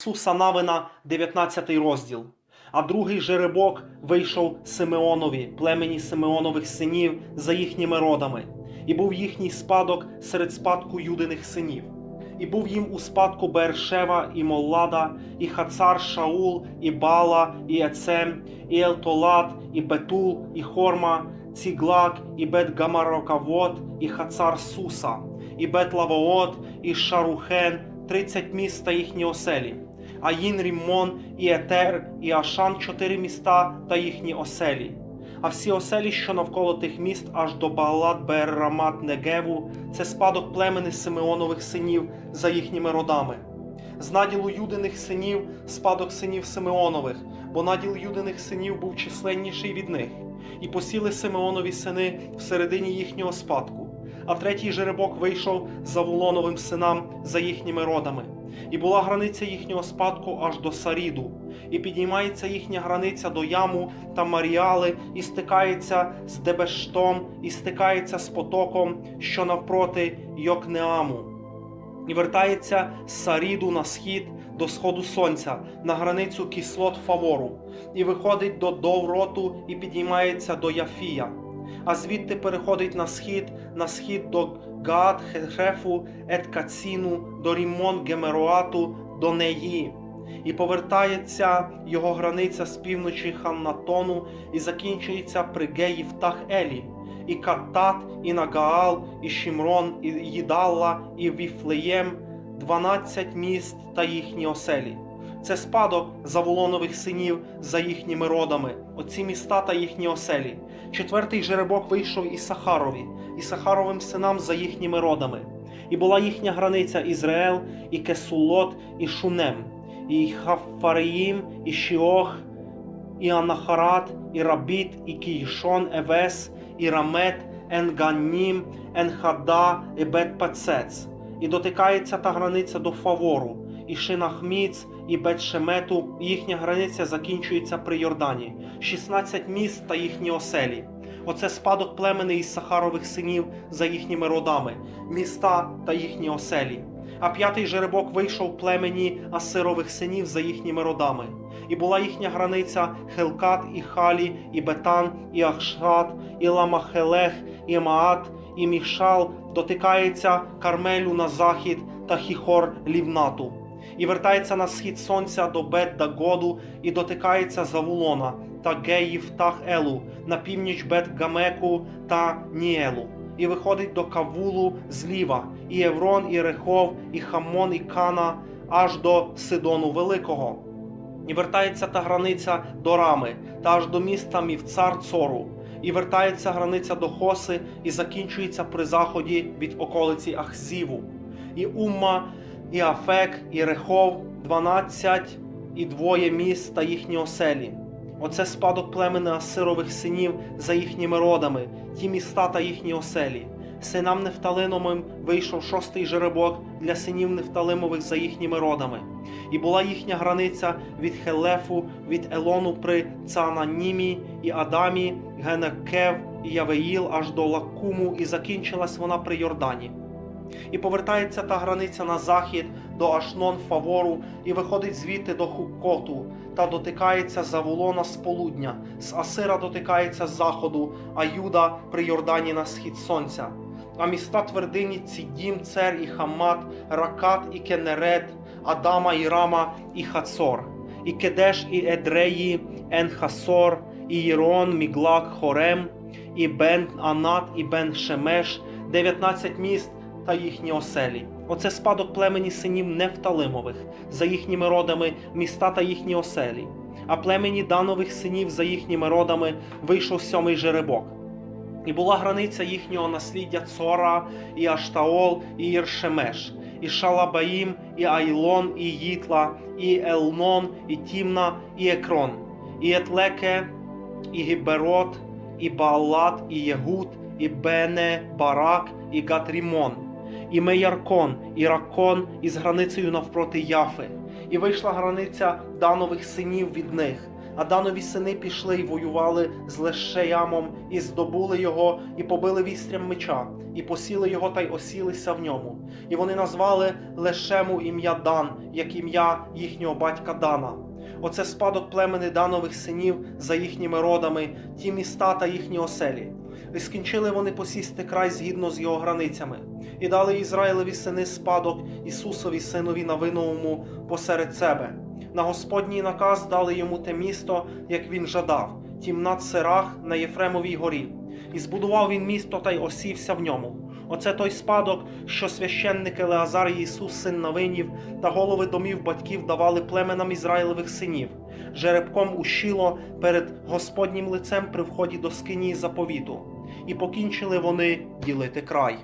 Ісуса Навина, 19 розділ. А другий жеребок вийшов Симеонові, племені Симеонових синів за їхніми родами, і був їхній спадок серед спадку юдиних синів. І був їм у спадку Бершева і Моллада, і Хацар Шаул, і Бала, і Ецем, і Елтолат, і Бетул, і Хорма, Ціглак, і Бет Гамарокавот, і Хацар Суса, і Бет Лавоот, і Шарухен, тридцять міст та їхні оселі. Аїн, Ріммон, і Етер, і Ашан чотири міста та їхні оселі. А всі оселі, що навколо тих міст, аж до Баалат Беррамат Негеву, це спадок племени Симеонових синів за їхніми родами. З наділу юдиних синів спадок синів Симеонових, бо наділ юдиних синів був численніший від них, і посіли Симеонові сини всередині їхнього спадку. А третій жеребок вийшов Завулоновим синам за їхніми родами. І була границя їхнього спадку аж до Саріду, і підіймається їхня границя до яму та Маріали, і стикається з Дебештом, і стикається з потоком, що навпроти Йокнеаму, і вертається з Саріду на схід до сходу сонця, на границю кислот Фавору, і виходить до Довроту і підіймається до Яфія, а звідти переходить на схід, на схід до Гаат Хефу, Еткаціну, до Рімон Гемероату, до Неї. І повертається його границя з півночі Ханнатону і закінчується при Геї Елі, і Катат, і Нагаал, і Шімрон, і Їдалла, і Віфлеєм, 12 міст та їхні оселі. Це спадок Заволонових синів за їхніми родами, оці міста та їхні оселі. Четвертий жеребок вийшов із Сахарові, і Сахаровим синам за їхніми родами. І була їхня границя Ізраїл, і Кесулот, і Шунем, і Хафареїм, і Шіох, і Анахарат, і Рабіт, і Кійшон, Евес, і Рамет, Енганнім, Енхада, і Бет-Пацец. І дотикається та границя до Фавору, і Шинахміц, і Бет-Шемету, і їхня границя закінчується при Йордані, 16 міст та їхні оселі. Оце спадок племени із Сахарових синів за їхніми родами, міста та їхні оселі. А п'ятий жеребок вийшов племені Асирових синів за їхніми родами. І була їхня границя Хелкат, і Халі, і Бетан, і Ахшат, і Ламахелех, і Маат, і Мішал, дотикається Кармелю на захід та Хіхор Лівнату. І вертається на схід сонця до Бет Дагоду, і дотикається Завулона та Геїв Тах Елу, на північ Бет Гамеку та Ніелу. І виходить до Кавулу зліва, і Еврон, і Рехов, і Хамон, і Кана, аж до Сидону Великого. І вертається та границя до Рами, та аж до міста Мівцар Цору. І вертається границя до Хоси, і закінчується при заході від околиці Ахзіву. І Умма, і Афек, і Рехов, дванадцять і двоє міст та їхні оселі. Оце спадок племени Асирових синів за їхніми родами, ті міста та їхні оселі. Синам Нефталиновим вийшов шостий жеребок для синів Нефталимових за їхніми родами. І була їхня границя від Хелефу, від Елону при Цананімі і Адамі, Генекев і Явеїл аж до Лакуму, і закінчилась вона при Йордані. І повертається та границя на захід до Ашнон Фавору, і виходить звідти до Хуккоту, та дотикається Заволона з полудня, з Асира дотикається з заходу, а Юда при Йордані на схід сонця. А міста твердині Цідім, Цер і Хамат, Ракат і Кенерет, Адама і Рама і Хацор, і Кедеш і Едреї, Енхасор, і Єрон, Міглак, Хорем, і Бен Анат, і Бен Шемеш, 19 міст та їхні оселі. Оце спадок племені синів Нефталимових, за їхніми родами міста та їхні оселі. А племені Данових синів за їхніми родами вийшов сьомий жеребок. І була границя їхнього насліддя Цора, і Аштаол, і Єршемеш, і Шалабаїм, і Айлон, і Їтла, і Елнон, і Тімна, і Екрон, і Етлеке, і Гіберот, і Баалат, і Єгут, і Бене, Барак, і Гатрімон, і Меяркон, і Ракон із границею навпроти Яфи. І вийшла границя Данових синів від них, А Данові сини пішли й воювали з Лещеямом, і здобули його, і побили вістрям меча, і посіли його та й осілися в ньому. І вони назвали Лешему ім'я Дан, як ім'я їхнього батька Дана. Оце спадок племени Данових синів за їхніми родами, ті міста та їхні оселі. І скінчили вони посісти край згідно з його границями, і дали Ізраїлеві сини спадок Ісусові синові на виновому посеред себе. На Господній наказ дали йому те місто, як він жадав, тімнат сирах на Єфремовій горі. І збудував він місто та й осівся в ньому. Оце той спадок, що священник Елеазар і Ісус, син Навинів, та голови домів батьків давали племенам Ізраїлевих синів, жеребком у Шіло перед Господнім лицем при вході до скині заповіту. І покінчили вони ділити край.